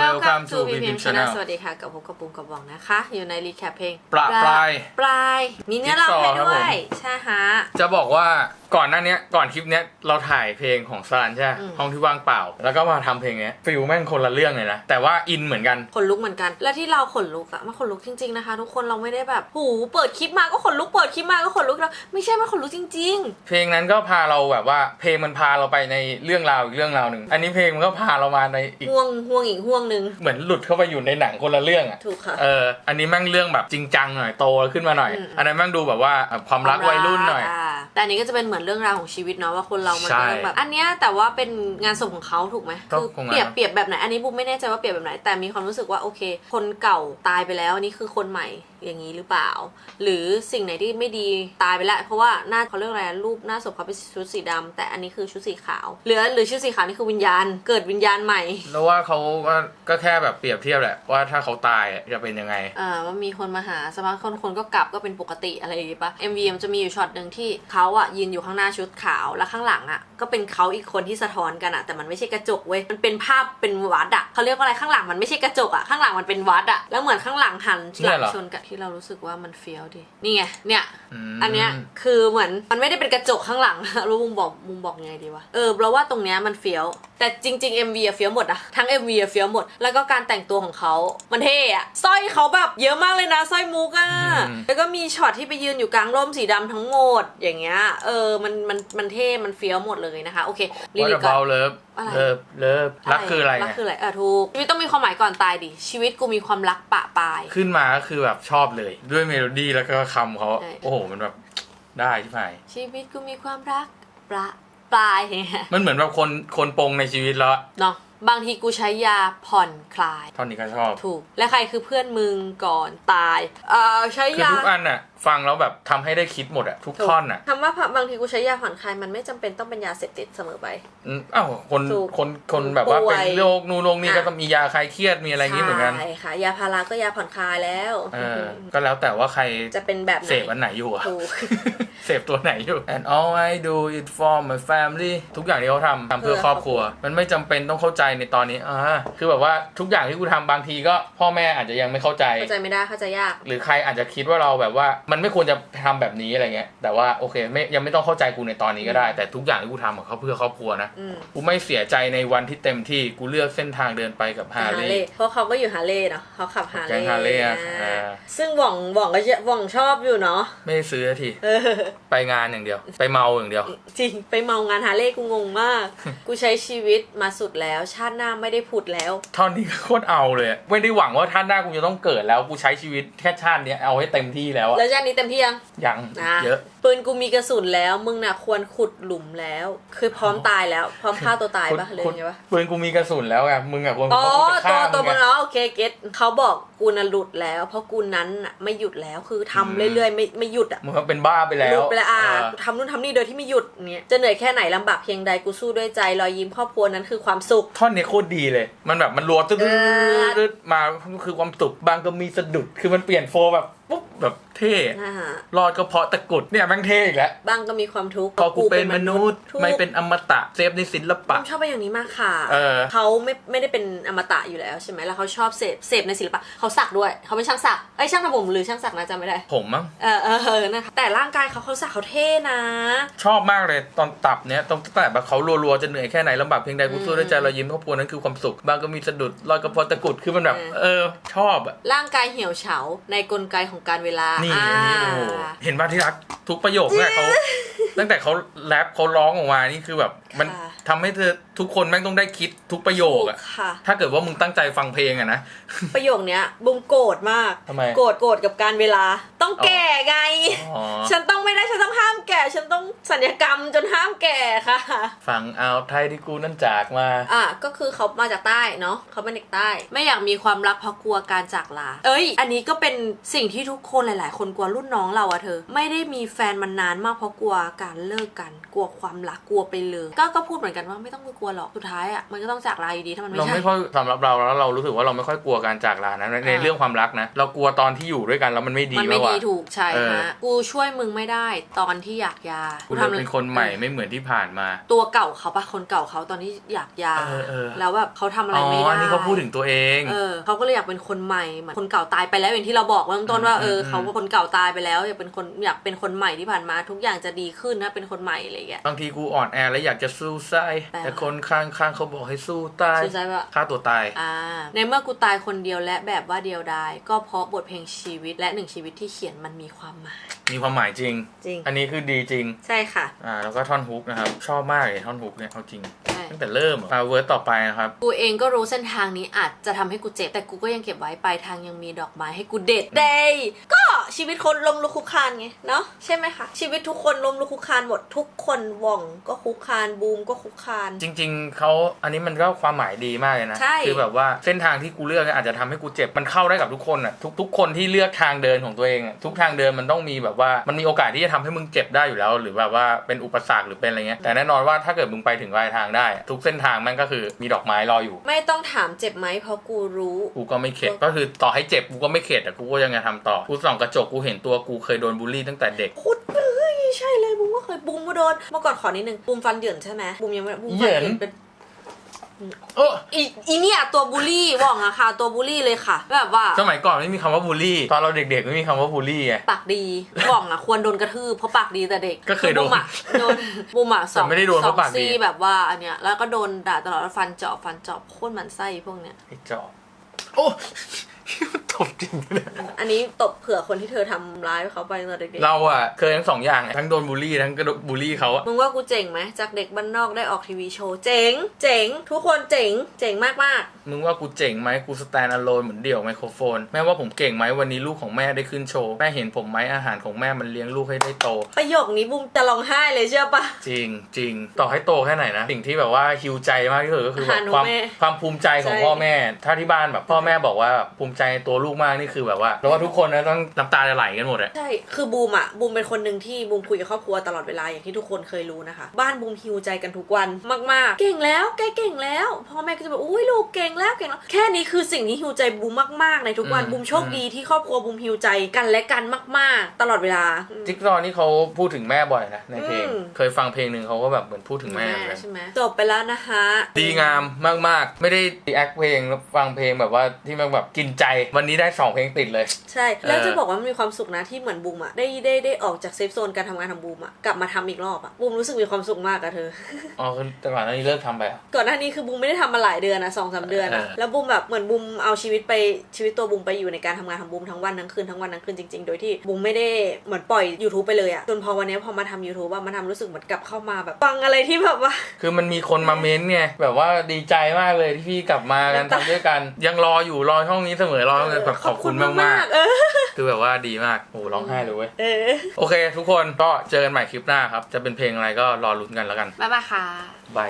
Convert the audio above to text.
Welcome to PPM Channel สวัสดีค่ะ กับผมกับปุงกับวองนะคะ อยู่ในรีแคปเพลงประปราย ปลาย มีเนื้อร้องให้จิ๊กซอว์ครับด้ผวมยใช่ฮะ จะบอกว่าก่อนหน้าเนี้ยก่อนคลิปเนี้ยเราถ่ายเพลงของสลันใช่ไหมอืมห้องที่ว่างเปล่า แล้วก็มาทำเพลงเนี้ยฟิลแม่งคนละเรื่องเลยนะ แต่ว่าอินเหมือนกันขนลุกเหมือนกัน และที่เราขนลุกอะมันขนลุกจริงๆนะคะ ทุกคนเราไม่ได้แบบหูเปิดคลิปมาก็ขนลุกเปิดคลิปมาก็ขนลุกแล้วไม่ใช่มันขนลุกจริงเพลงนั้นก็พาเราแบบว่าเพลงมันพาเราไปในเรื่องราวอีกเรื่องราวหนึ่งอันนี้เพลงมันก็พาเรามาในอีๆกห่วงห่วงอีกห่วงหนึ่งเหมือนหลุดเข้าไปอยู่ในหนังคนละเรื่องอะถูกค่ะเอออันนี้แม่งเรื่องแบบจริงจังหน่อยโตขึ้นมาหน่อยอืมอันนั้นแม่งดูแบบว่าเอ่อความรักวัยรุ่นหน่อยาแต่อันนี้ก็จะเป็นเหมือนเรื่องราวของชีวิตเนาะว่าคนเรามันใช่ก็ต้องแบบอันเนี้ยแต่ว่าเป็นงานศพของเขาถูกไหมก็คือคงเปรียบงั้นนะเปรียบแบบไหนอันนี้บูมไม่แน่ใจว่าเปรียบแบบไหนแต่มีความรู้สึกว่าโอเค คนเก่าตายไปแล้วอันนี้คือคนใหม่ อย่างนี้หรือเปล่า หรือสิ่งไหนที่ไม่ดีตายไปแล้ว เพราะว่าหน้าเขาเรียกอะไรรูปหน้าศพเขาเป็นชุดสีดำแต่อันนี้คือชุดสีขาวหรือหรือชุดสีขาวนี่คือวิญญาณ เกิดวิญญาณใหม่แล้วว่าเขาก็ก็แค่แบบเปรียบเทียบแหละว่าถ้าเขาตายอะจะเป็นยังไงอ่าว่ามีคนมาหาสักพักคนคนก็กลับก็เป็นปกติอะไรอย่างงี้ปะ MV มันจะมีอยู่ช็อตหนึ่งที่เขาอะยืนอยู่ข้างหน้าชุดขาวแล้วข้างหลังอะก็เป็นเขาอีกคนที่สะท้อนกันอะแต่มันไม่ใช่กระจกเว้ยมันเป็นภาพเป็นวัดอะเขาเรียกว่าอะไรข้างหลังมันไม่ใช่กระจกอะข้างหลังมันเป็นวัดอะแล้วเหมือนข้างหลังหันหเนี่ลัยเหรอชนกันที่เรารู้สึกว่ามันเฟี้ยวดินี่ไงเนี่ยมอันเนี้ยคือเหมือนมันไม่ได้เป็นกระจกข้างหลังรู้มุมบอกมุมบอกยังไงดีวะเออเราว่าตรงเนี้ยมันเฟี้ยวแต่จริง ๆ MV อะเฟี้ยวหมดอะทั้ง MV อะเฟี้ยวหมด แล้วก็การแต่งตัวของเขามันเท่อะสร้อยเขาแบบเยอะมากเลยนะสร้อยมุกอะอืมแล้วก็มีช็อตที่ไปยืนอยู่กลางร่มสีดำทั้งหมดอย่างเงี้ยเออมันมันมันเท่มันเฟี้ยวหมดเลยนะคะโอเคลิว่าลิจะก่อเบานเลิฟอะไรเลิฟเลิฟรักคืออะไรรักเนี่ยคืออะไรเออถูกชีวิตต้องมีความหมายก่อนตายดิชีวิตกูมีความรักปะปาย ขึ้นมาก็คือแบบชอบเลย ด้วยเมโลดี้แล้วก็คำเขาใช่ โอ้โห มันแบบได้ใช่ไหมชีวิตกูมีความรักปะปลายอย่างเงี้ยมันเหมือนแบบคนคนปรงในชีวิตแล้วอะเนาะบางทีกูใช้ยาผ่อนคลาย ท่อนนี้ก็ชอบ ถูก และใครคือเพื่อนมึงก่อนตายเอ่อใช้คือ ยา ทุกอันอะ ฟังแล้วแบบทำให้ได้คิดหมดอะทุกถูกท่อนอะคำว่าบางทีกูใช้ยาผ่อนคลายมันไม่จำเป็นต้องเป็นยาเสพติดเสมอไปอืมอ้าวคนถูกคนคนแบบว่าป่วยเป็นโรคนู่นโรคนี้อะก็ต้องมียาคลายเครียดมีอะไรอย่างงี้เหมือนกันใช่ค่ะ ยาพาราก็ยาผ่อนคลายแล้วเออก็แล้วแต่ว่าใครจะเป็นแบบไหนเสพอันไหนอยู่อะถูกเสพตัวไหนอยู่ and all I do is for my family ทุกอย่างที่เขาทำทำเพื่อเพื่อครอบครัว มันไม่จำเป็นต้องเข้าใจในตอนนี้อ่าคือแบบว่าทุกอย่างที่กูทำบางทีก็พ่อแม่อาจจะยังไม่เข้าใจเข้าใจไม่ได้เข้าใจยาก หรือใครอาจจะคิดว่าเราแบบว่ามันไม่ควรจะทำแบบนี้อะไรเงี้ย แต่ว่าโอเคไม่ยังไม่ต้องเข้าใจกูในตอนนี้ก็ได้ แต่ทุกอย่างที่กูทำของเขาเพื่อครอบครัวนะอืมกูไม่เสียใจในวันที่เต็มที่กูเลือกเส้นทางเดินไปกับฮาร์เลย์เพราะเขาก็อยู่ฮาร์เลย์เนาะเขาขับฮาร์เลแก๊งย์ Harley อะอ่าอ่าซึ่งหว่องหว่องก็จะหว่องชอบอยู่เนาะไม่ได้ซื้อสักทีเออไปงานอย่างเดียว ไปเมาอย่างเดียว จริงไปเมางานฮาร์เลย์กูงงมาก กูใช้ชีวิตมาสุดแล้ว ชาติหน้าไม่ได้ผุดแล้วท่อนนี้ก็โคตรเอาเลยอะไม่ได้หวังว่าท่านหน้ากูจะต้องเกิดแล้วกูใช้ชีวิตแค่ชาติเนี้ยเอาให้เต็มที่แล้วอะแล้วชาตินี้เต็มที่ยังยัง นะ เยอะ ปืนกูมีกระสุนแล้ว มึงน่ะควรขุดหลุมแล้ว คือพร้อมตายแล้ว พร้อมฆ่าตัวตายปะเลยไงวะปืนกูมีกระสุนแล้วไงมึงอะควรอ๋อเขาจะตัวฆ่าตัวมึมึงงไงเนาะโอเคเก็ตเขาบอกกูน่ะหลุดแล้ว เพราะกูนั้นน่ะไม่หยุดแล้วคือทำอืมเรื่อยๆไม่ไม่หยุดอะมึงก็เป็นบ้าไปแล้หลุวดไปแล้วอะเออทำนู่นทำนี่โดยที่ไม่หยุดเนี่ยจะเหนื่อยแค่ไหนลำบากเพียงใดกูสู้ด้วยใจรอยยิ้มครอบครัวนั้นคือความสุขท่อนนี้โคตรดีเลย มันแบบมันรัวตึ๊ดเออๆๆๆมาคือความสุขบางก็มีสะดุดคือมันเปลี่ยนโฟร์แบบปุ๊บแบบเท่อ่ารอดก็เพราะตะกรุดเนี่ยแม่งเท่อีกแล้วบางก็มีความทุกข์พอกูเป็นมนุษย์ถูกไม่เป็นอมตะเซฟในศิลผปะมชอบไปอย่างนี้มากค่ะเออ เขาไม่ไม่ได้เป็นอมตะอยู่แล้วใช่ไหมแล้วเขาชอบเสพเสพในศิลปะเขาสักด้วยเขาเป็นช่างสักไอ้ยช่างทำผมหรือช่างสักนะจำไม่ได้ ผมมั้งเออเออเออนะคะแต่ร่างกายเขาเขาสักเขาเท่นะ ชอบมากเลยตอนตับเนี้ยตรงแต่แบบเขารัวๆจะเหนื่อยแค่ไหนลำบากเพียงใดกูสู้ด้วยใจรอยยิ้มครอบครัวนั้นคือความสุขบางก็มีสะดุดรอยกระเพาะตะกรุดคือมันแบบเออ ชอบอะร่างกายเหี่ยวเฉาในกลไกของการเวลานี่อ่าอันนี้โอ้โหเห็นป่ะที่รักทุกประโยคเนี่ยเขาตั้งแต่เขาแรปเขาร้องออกมานี่คือแบบ มันค่ะทำให้เธอทุกคนแม่งต้องได้คิดทุกประโยคอะถูกค่ะ ถ้าเกิดว่ามึงตั้งใจฟังเพลงอะนะ ประโยคเนี้ยบุมโกรธมาก ทำไม โกรธโกรธกับการเวลา ต้องแก่ไง อ๋อ ฉันต้องไม่ได้ฉันต้องห้ามแก่ ฉันต้อง สัญญกรรมจนห้ามแก่ค่ะ ฝั่งอ่าวไทยที่กูนั่นจากมา อะก็คือเขามาจากใต้เนาะเขาเป็นเด็กใต้ ไม่อยากมีความรักเพราะกลัวการจากลา เอ้ย อันนี้ก็เป็นสิ่งที่ทุกคนหลาย ๆ คนกลัวรุ่นน้องเราอะเธอ ไม่ได้มีแฟนมันนานมากเพราะกลัวการเลิกกัน กลัวความรักกลัวไปเลย ก็ก็พูดเหมือนกันว่าไม่ต้องกลัวหรอก สุดท้ายอะมันก็ต้องจากลาอยู่ดีถ้ามันไม่เราใช่ ไม่ค่อยสำหรับเราแล้วเรารู้สึกว่าเราไม่ค่อยกลัวการจากลานะในในอ่า เรื่องความรักนะ เรากลัวตอนที่อยู่ด้วยกันแล้วมันไม่ดีมันไม่แล้วดีอะถูกใช่เออ ฮะกูช่วยมึงไม่ได้ตอนที่อยากยา กูเลยเป็นคนใหม่ไม่เหมือนที่ผ่านมา ตัวเก่าเขาปะคนเก่าเขาตอนที่อยากยาเออเออแล้วแบบเขาทำอะไรอ๋อไม่ได้อันนี้เขาพูดถึงตัวเองเออเขาก็เลยอยากเป็นคนใหม่เหมือนคนเก่าตายไปแล้วอย่างที่เราบอกเริ่มต้นว่าอืมเอออืมเขาเป็นคนเก่าตายไปแล้วอยากเป็นคนอยากเป็นคนใหม่ที่ผ่านมา ทุกอย่างจะดีขึ้นนะเป็นคนใหม่อะไรอย่างเงี้ยบางทีกูอ่อนแอแล้วอยากจะสู้ไส้แปลว่าแต่คนข้างๆเขาบอกให้สู้ตายสู้ใจปะฆ่าตัวตายอ่าในเมื่อกูตายคนเดียวและแบบว่าเดียวดายก็เพราะบทเพลงชีวิตและหนึ่งชีวิตที่เขียนมันมีความหมายมีความหมายจริง จริง อันนี้คือดีจริง ใช่ค่ะ อ่า แล้วก็ท่อนฮุกนะครับ ชอบมากเลยท่อนฮุกเนี่ยเอาจริง ใช่ ตั้งแต่เริ่มอะอ่าเวิร์ดต่อไปนะครับ กูเองก็รู้เส้นทางนี้อาจจะทำให้กูเจ็บ แต่กูก็ยังเก็บไว้ปลายทางยังมีดอกไม้ให้กูเด็ดเดยก็ ชีวิตคนล้มลุกคลุกคลานไงเนาะใช่ไหมคะชีวิตทุกคนล้มลุกคลุกคลานหมดทุกคนว่องก็คุกคลานบูมก็คุกคลาน จริง ๆเขาอันนี้มันก็ความหมายดีมากเลยนะใช่ คือแบบว่าเส้นทางที่กูเลือกเนี่ยอาจจะทำให้กูเจ็บมันเข้าได้กับทุกคนอะทุกทุกคนที่เลือกทางเดินของตัวเองอะทุกทางเดินมันต้องมีแบบว่ามันมีโอกาสที่จะทำให้มึงเจ็บได้อยู่แล้ว หรือแบบว่าเป็นอุปสรรคหรือเป็นอะไรเงี้ยแต่แน่นอนว่าถ้าเกิดมึงไปถึงปลายทางได้อะทุกเส้นทางมันก็คือมีดอกไม้รออยู่ ไม่ต้องถามเจ็บไหมเพราะกูรู้ กูก็ไม่เข็ดก็คือต่อให้เจ็บกูก็ไม่เข็ดแต่กูก็ยังจะทำต่อกูส่องกระจกกูเห็นตัวกูเคยโดนบูลลี่ตั้งแต่เด็กคุดเลยใช่เลยบูมก็เคยบูมก็โดนเมื่อก่อนขอนิดนึงบูมฟันเหยินใช่ไหมบูมยังไม่บูมฟันเหยินเป็นเอออีอีเนี่ยตัวบูลลี่ว่องอะค่ะ ตัวบูลลี่เลยค่ะ แบบว่าสมัยก่อนไม่มีคำว่าบูลลี่ ตอนเราเด็กๆไม่มีคำว่าบูลลี่ไงปากดีว่องอะควรโดนกระทืบเพราะปากดีแต่เด็กก็เคยโดนบูมอะโดนบูมอะสองแต่ไม่ได้โดนเพราะปากดีสองซี่แบบว่าอันเนี้ยแล้วก็โดนด่าตลอดฟันเจาะฟันเจาะโคตรหมันไส้พวกเนี้ยไอ้จอบโอ้ ตบจริงเลยอันนี้ตบเผื่อคนที่เธอทำร้ายเขาไปตอนเด็กเราอะเคยทั้งสองอย่างอะทั้งโดนบูลลี่ทั้งก็บูลลี่เขาอะๆมึงว่ากูเจ๋งไหมจากเด็กบ้านนอกได้ออกทีวีโชว์เจ๋ง เจ๋ง ทุกคนเจ๋ง เจ๋งมากมากๆมึงว่ากูเจ๋งไหมกูสแตนอะโลนเหมือนเดี่ยวไมโครโฟน แม่ว่าผมเก่งไหมวันนี้ลูกของแม่ได้ขึ้นโชว์ แม่เห็นผมไหมอาหารของแม่มันเลี้ยงลูกให้ได้โตประโยคนี้บูมจะร้องไห้เลยเชื่อปะ จริงจริงต่อให้โตแค่ไหนนะ สิ่งที่แบบว่าฮิวใจมากที่สุดก็คือแบบอาหารของความแม่ความภูมิใจของใช่ พ่อแม่ ถ้าที่บ้านแบบพ่อแม่บอกว่าภูมิใจในตัวลูกมากนี่คือแบบว่าแล้วว่าทุกคนนะต้องน้ำตาจะไหลกันหมดอะใช่ คือบูมอะบูมเป็นคนหนึ่งที่บูมคุยกับครอบครัวตลอดเวลาอย่างที่ทุกคนเคยรู้นะคะ บ้านบูมฮิวใจกันทุกวันมาก ๆ เก่งแล้วแกเก่งแล้ว พ่อแม่ก็จะแบบอุ้ยลูกเก่งแล้วเก่งแล้ว แค่นี้คือสิ่งที่ฮิวใจบูมมาก ๆ ในทุกวัน บูมโชคดีที่ครอบครัวบูมฮิวใจกันและกันมาก ๆ ตลอดเวลาจิ๊กซอว์นี่เขาพูดถึงแม่บ่อยนะในเพลง อืม เคยฟังเพลงหนึ่งเขาก็แบบเหมือนพูดถึงแม่เหมือนกัน ใช่ไหมจบไปแล้วนะคะ ดีงามมาก ๆ ไม่ได้ดีแอคเพลงแล้วฟังเพลงแบบว่าที่มันแบบกินใจวันนี้ได้สองเพลงติดเลย ใช่ แล้วเออจะบอกว่ามันมีความสุขนะที่เหมือนบูมอะได้ได้ได้ออกจากเซฟโซนการทำงานของบูมอะกลับมาทำอีกรอบอะบูมรู้สึกมีความสุขมากอะเธออ๋อคือแต่ก่อนหน้านี้เลิกทำไปเหรอก่อนหน้านี้คือบูมไม่ได้ทำมาหลายเดือนนะสองสามเดือนอะเออแล้วบูมแบบเหมือนบูมเอาชีวิตไปชีวิตตัวบูมไปอยู่ในการทำงานของบูมทั้งวันทั้งคืนทั้งวันทั้งคืนจริงๆ โดยที่บูมไม่ได้เหมือนปล่อย YouTube ไปเลยอะจนพอวันนี้พอมาทำ YouTube ว่ามันทำรู้สึกเหมือนกลับเข้ามาแบบฟังอะไรที่แบบว่า คือมันมีคนมาเม้นต์ไงแบบว่าดีใจมากเลยที่พี่กลับมากันน้ำตาทำด้วยกันยังรออยู่รอช่องนี้เสมอรอแบบขอบคุณมากมากเออๆคือแบบว่าดีมากโอ้โหร้องไห้เลยเว้ยเออโอเค ทุกคนก็เจอกันใหม่คลิปหน้าครับ จะเป็นเพลงอะไรก็รอลุ้นกันแล้วกัน บ๊ายบายค่ะบาย